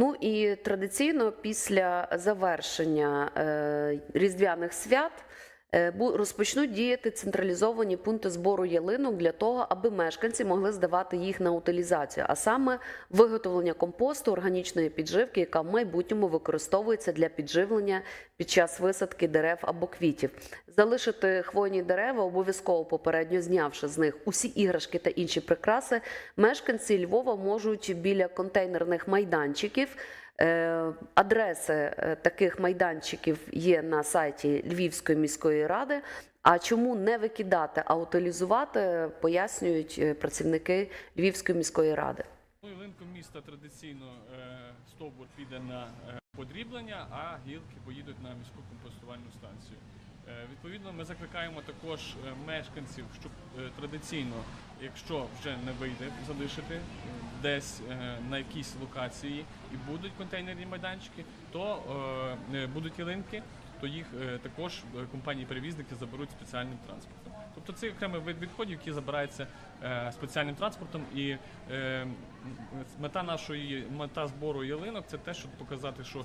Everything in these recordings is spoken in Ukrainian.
Ну і традиційно після завершення е, різдвяних свят. Е, Розпочнуть діяти централізовані пункти збору ялинок для того, аби мешканці могли здавати їх на утилізацію, а саме виготовлення компосту органічної підживки, яка в майбутньому використовується для підживлення під час висадки дерев або квітів. Залишити хвойні дерева, обов'язково попередньо знявши з них усі іграшки та інші прикраси, мешканці Львова можуть біля контейнерних майданчиків. Е, Адреси е, таких майданчиків є на сайті Львівської міської ради. А чому не викидати, а утилізувати, пояснюють е, працівники Львівської міської ради. Ну, міста традиційно стовбур піде на подріблення, а гілки поїдуть на міську компостувальну відповідно, ми закликаємо також е, мешканців, щоб е, традиційно, якщо вже не вийде залишити е, десь на якійсь локації і будуть контейнерні майданчики, то будуть ялинки, то їх е, також е, компанії-перевізники заберуть спеціальним транспортом. Тобто це окремий вид відходів, які забираються е, спеціальним транспортом. І мета нашої мета збору ялинок це те, щоб показати, що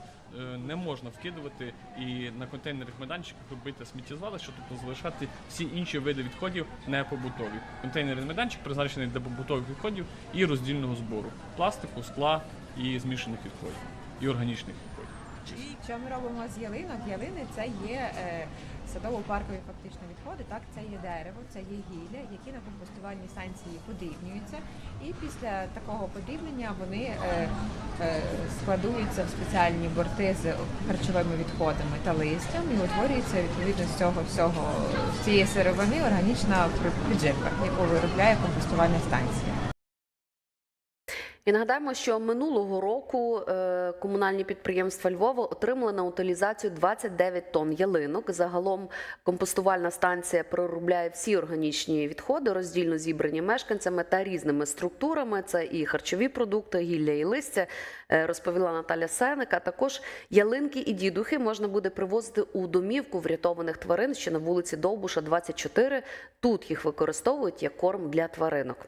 не можна вкидувати і на контейнерних майданчиках робити сміттєзвалище, тобто залишати всі інші види відходів не побутові. Контейнерний майданчик призначений для побутових відходів і роздільного збору пластику, скла і змішаних відходів і органічних відходів. І що ми робимо з ялинок? Ялини це є е, садово-паркові фактично відходи. Так, це є дерево, це є гілля, які на компостувальній станції подрібнюються. І після такого подрібнення вони е, е, складуються в спеціальні борти з харчовими відходами та листям і утворюється відповідно з цього всього з цієї сировини органічна підживка, яку виробляє компостувальна станція. І нагадаємо, що минулого року е, комунальні підприємства Львова отримали на утилізацію 29 тонн ялинок. Загалом компостувальна станція проробляє всі органічні відходи, роздільно зібрані мешканцями та різними структурами. Це і харчові продукти, гілля і листя, е, розповіла Наталя Сеника. Також ялинки і дідухи можна буде привозити у домівку врятованих тварин, що на вулиці Довбуша, 24. Тут їх використовують як корм для тваринок.